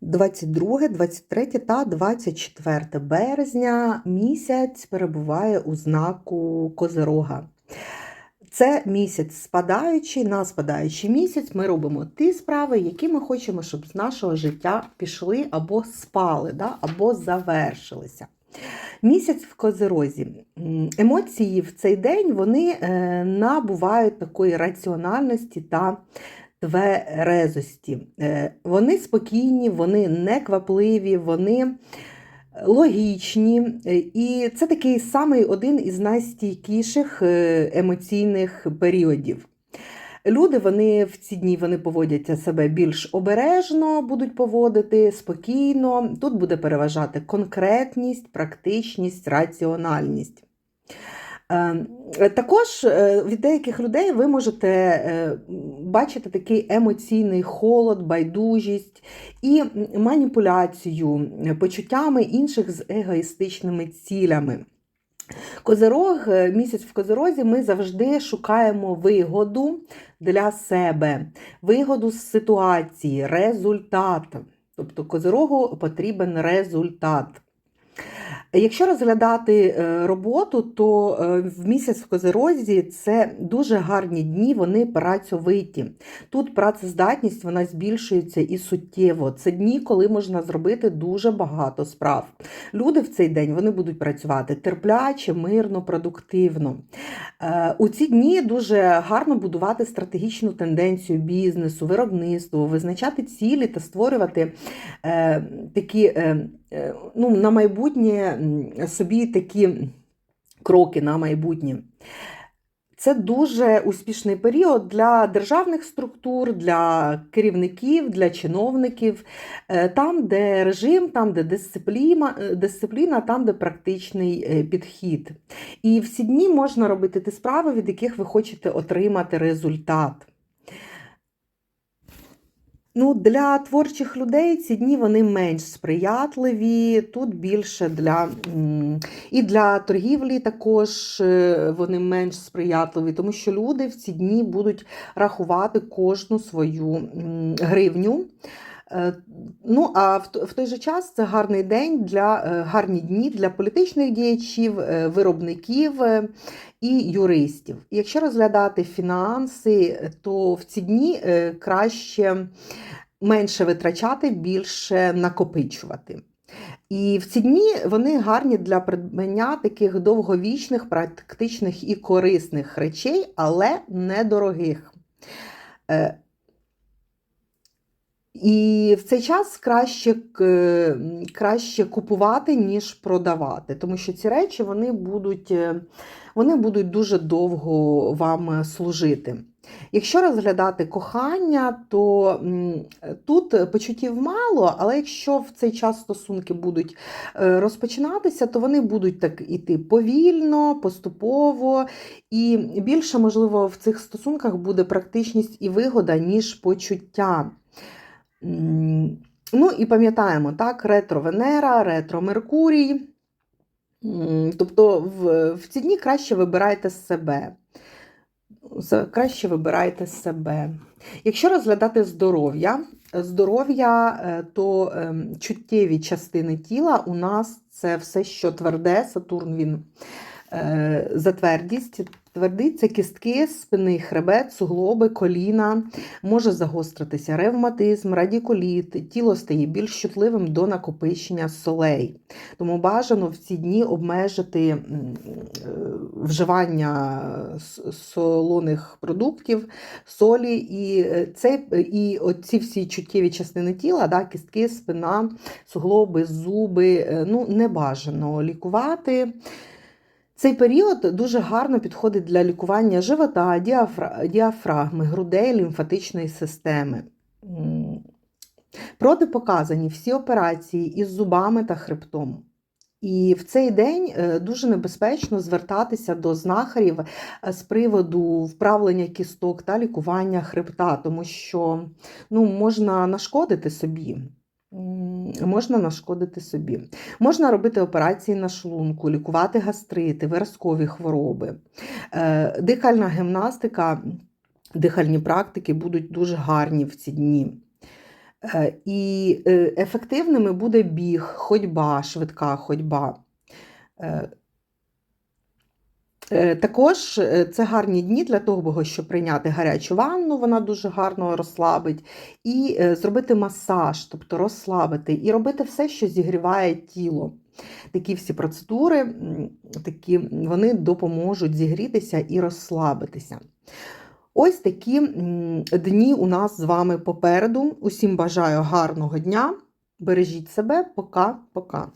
22, 23 та 24 березня місяць перебуває у знаку Козирога. Це місяць спадаючий, на спадаючий місяць ми робимо ті справи, які ми хочемо, щоб з нашого життя пішли або спали, да, або завершилися. Місяць в козирозі. Емоції в цей день вони е, набувають такої раціональності та тверезості. Е, Вони спокійні, вони неквапливі, вони логічні. Е, І це такий самий один із найстійкіших е, емоційних періодів. Люди вони в ці дні вони поводяться себе більш обережно, будуть поводити спокійно. Тут буде переважати конкретність, практичність, раціональність. Е, Також е, від деяких людей ви можете е, бачити такий емоційний холод, байдужість і маніпуляцію почуттями інших з егоїстичними цілями. Козирог, місяць в козирозі, ми завжди шукаємо вигоду для себе, вигоду з ситуації, результат. Тобто козирогу потрібен результат. Якщо розглядати е, роботу, то е, в місяць в Козирозі це дуже гарні дні, вони працьовиті. Тут працездатність вона збільшується і суттєво. Це дні, коли можна зробити дуже багато справ. Люди в цей день вони будуть працювати терпляче, мирно, продуктивно. Е, У ці дні дуже гарно будувати стратегічну тенденцію бізнесу, виробництво, визначати цілі та створювати такі. Ну, на майбутнє собі такі кроки на майбутнє. Це дуже успішний період для державних структур, для керівників, для чиновників, Е, там, де режим, там, де дисципліна, е, дисципліна, там, де практичний е, підхід. І всі дні можна робити ті справи, від яких ви хочете отримати результат. Ну, для творчих людей ці дні вони менш сприятливі, тут більше для і для торгівлі також е, вони менш сприятливі, тому що люди в ці дні будуть рахувати кожну свою гривню. Е, Ну, а в той же час це гарний день для е, гарні дні для політичних діячів, е, виробників і юристів. Якщо розглядати фінанси, то в ці дні краще менше витрачати, більше накопичувати. І в ці дні вони гарні для придбання таких довговічних, практичних і корисних речей, але недорогих. І в цей час краще, краще купувати, ніж продавати, тому що ці речі вони будуть, е, вони будуть дуже довго вам служити. Якщо розглядати кохання, то тут почуттів мало, але якщо в цей час стосунки будуть е, розпочинатися, то вони будуть так іти повільно, поступово, і більше, можливо, в цих стосунках буде практичність і вигода, ніж почуття. Ну і пам'ятаємо, так, ретро-Венера, ретро-Меркурій. Тобто в, в ці дні краще вибирайте себе. Краще вибирайте себе. Якщо розглядати здоров'я, здоров'я, е, то ем, чуттєві частини тіла у нас це все, що тверде, Сатурн він е, за це кістки, спинний хребет, суглоби, коліна, може загостритися ревматизм, радікуліт, тіло стає більш чутливим до накопичення солей. Тому бажано в ці дні обмежити е, вживання солоних продуктів, солі, і, е, це, і оці всі чуттєві частини тіла, да, кістки, спина, суглоби, зуби, ну, не бажано лікувати. Цей період дуже гарно підходить для лікування живота, діафра- діафрагми, грудей, лімфатичної системи. Протипоказані всі операції із зубами та хребтом. І в цей день е, дуже небезпечно звертатися до знахарів е, з приводу вправлення кісток та лікування хребта, тому що ну, можна нашкодити собі. Можна нашкодити собі. Можна робити операції на шлунку, лікувати гастрити, виразкові хвороби. Е, Дихальна гімнастика, дихальні практики будуть дуже гарні в ці дні. Е, І е, ефективними буде біг, ходьба, швидка ходьба. Е, Також е, це гарні дні для того, щоб прийняти гарячу ванну, вона дуже гарно розслабить, і е, зробити масаж, тобто розслабити, і робити все, що зігріває тіло. Такі всі процедури, такі, вони допоможуть зігрітися і розслабитися. Ось такі дні у нас з вами попереду. Усім бажаю гарного дня. Бережіть себе, пока-пока.